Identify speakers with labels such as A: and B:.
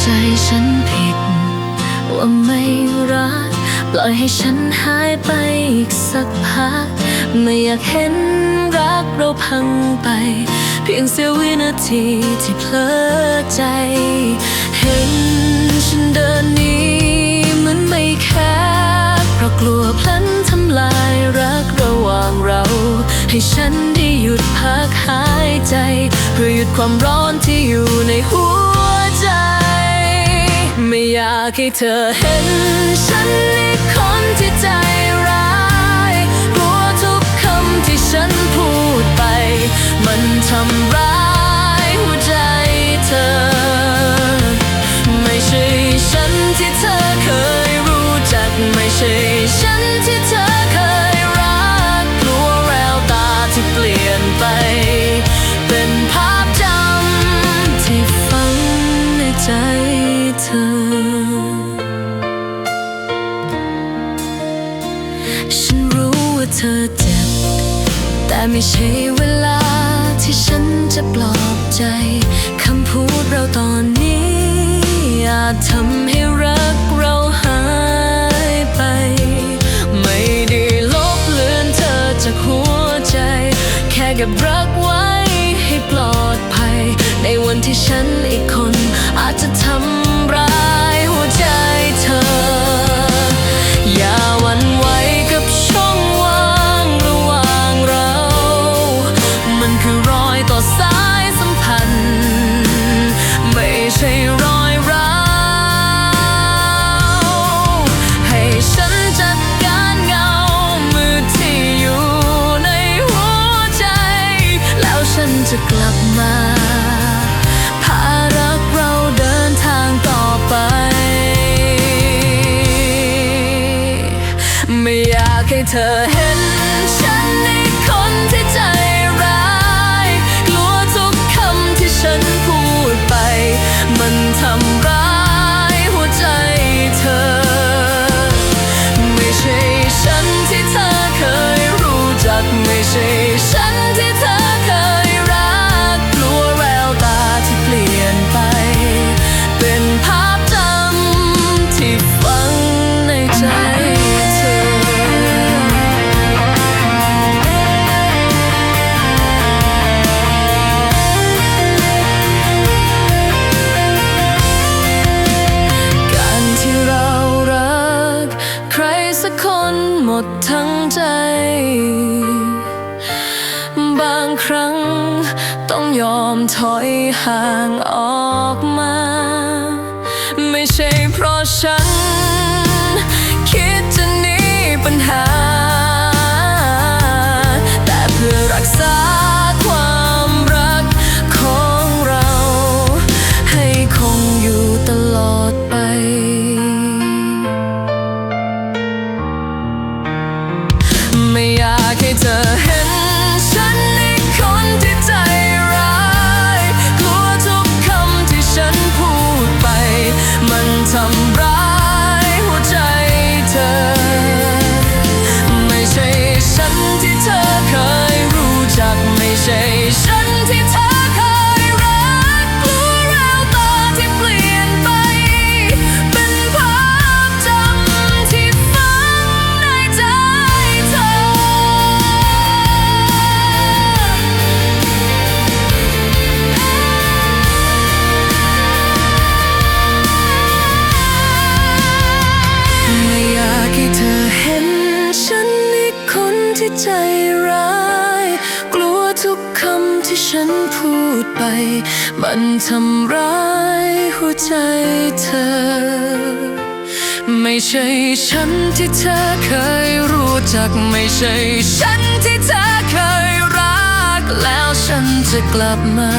A: ใจฉันผิด ว่าไม่รัก ปล่อยให้ฉันหายไปอีกสักพัก ไม่อยากเห็นรักเราพังไป เพียงเสี้ยววินาทีที่เพลอใจ เห็นฉันเดินนี้เหมือนไม่แคร์เพราะกลัวพลันทำลายรักระหว่างเรา ให้ฉันได้หยุดพักหายใจ เพื่อหยุดความร้อนที่อยู่ากให้เธอเห็นฉันในคนที่ใจร้ายกลัวทุกคำที่ฉันพูดไป มันทำร้าย แต่ไม่ใช่เวลาที่ฉันจะปลอบใจ คำพูดเราตอนนี้อาจทำให้รักเราหายไป ไม่ได้ลบเลือนเธอจากหัวใจ แค่เก็บรักไว้ให้ปลอดภัย ในวันที่ฉันอีกคนอาจจะทำาก ต้องยอมถอยห่างออกมา ไม่ใช่เพราะฉัน คิดจะหนีปัญหา ฉันพูดไป มันทำร้ายหัวใจเธอ ไม่ใช่ฉันที่เธอเคยรู้จัก ไม่ใช่ฉันที่เธอเคยรัก แล้วฉันจะกลับมา